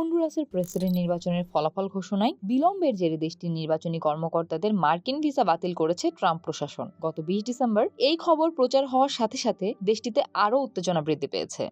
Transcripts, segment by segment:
হন্ডুরাসের president নির্বাচনের ফলাফল ঘোষণায় বিলম্বের জেরে দেশটির নির্বাচনী কর্মকর্তাদের মার্কিন ভিসা বাতিল করেছে ট্রাম্প প্রশাসন। গত বিশ ডিসেম্বর এই খবর প্রচার হওয়ার সাথে সাথে দেশটিতে আরও উত্তেজনা বৃদ্ধি পেয়েছে।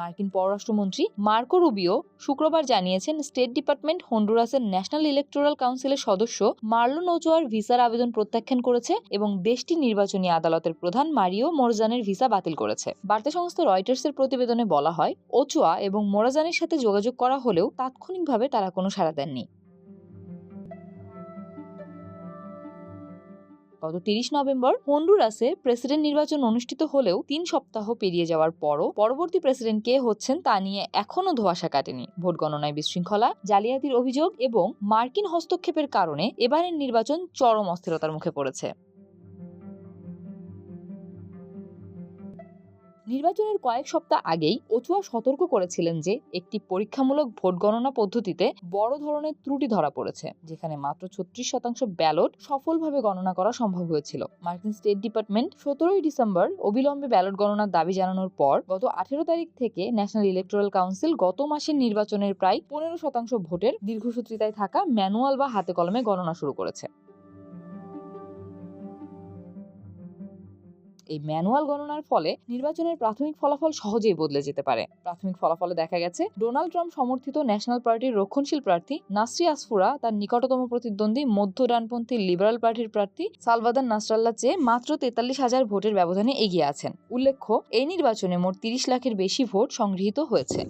মার্কিন পররাষ্ট্রমন্ত্রী মার্কো রুবিও শুক্রবার জানিয়েছেন, স্টেট ডিপার্টমেন্ট হন্ডুরাসের ন্যাশনাল ইলেকটোরাল কাউন্সিলের সদস্য মার্লন ওচোয়ার ভিসার আবেদন প্রত্যাখ্যান করেছে এবং দেশটির নির্বাচনী আদালতের প্রধান মারিও মোরজানের ভিসা বাতিল করেছে। বার্তা সংস্থা রয়টার্সের প্রতিবেদনে বলা হয়, ওচোয়া এবং মোরাজানের সাথে যোগাযোগ করা হলেও তাৎক্ষণিকভাবে তারা কোনো সাড়া দেননি। গত তিরিশ নভেম্বর হন্ডুরাসে প্রেসিডেন্ট নির্বাচন অনুষ্ঠিত হলেও তিন সপ্তাহ পেরিয়ে যাওয়ার পরও পরবর্তী প্রেসিডেন্ট কে হচ্ছেন তা নিয়ে এখনও ধোয়াশা কাটেনি। ভোট গণনায় বিশৃঙ্খলা, জালিয়াতির অভিযোগ এবং মার্কিন হস্তক্ষেপের কারণে এবারের নির্বাচন চরম অস্থিরতার মুখে পড়েছে। নির্বাচনের কয়েক সপ্তাহ আগেই ওচুয়া সতর্ক করেছিলেন যে একটি পরীক্ষামূলক ভোট গণনা পদ্ধতিতে বড় ধরনের ত্রুটি ধরা পড়েছে, যেখানে মাত্র ছত্রিশ শতাংশ ব্যালট সফলভাবে গণনা করা সম্ভব হয়েছিল। মার্কিন স্টেট ডিপার্টমেন্ট সতেরোই ডিসেম্বর অবিলম্বে ব্যালট গণনার দাবি জানানোর পর গত আঠেরো তারিখ থেকে ন্যাশনাল ইলেকট্রাল কাউন্সিল গত মাসের নির্বাচনের প্রায় পনেরো শতাংশ ভোটের দীর্ঘসূত্রিতায় থাকা ম্যানুয়াল বা হাতে কলমে গণনা শুরু করেছে। এই ম্যানুয়াল গণনার ফলে নির্বাচনের প্রাথমিক ফলাফল সহজেই বদলে যেতে পারে। প্রাথমিক ফলাফলে দেখা গেছে, ডোনাল্ড ট্রাম্প সমর্থিত ন্যাশনাল পার্টির রক্ষণশীল প্রার্থী নাসরি আসফুরা, তার নিকটতম প্রতিদ্বন্দ্বী মধ্য ডানপন্থী লিবারাল পার্টির প্রার্থী সালভাদান নাসরাল্লা চেয়ে মাত্র তেতাল্লিশ হাজার ভোটের ব্যবধানে এগিয়ে আছেন। উল্লেখ্য, এই নির্বাচনে মোট তিরিশ লাখের বেশি ভোট সংগৃহীত হয়েছে।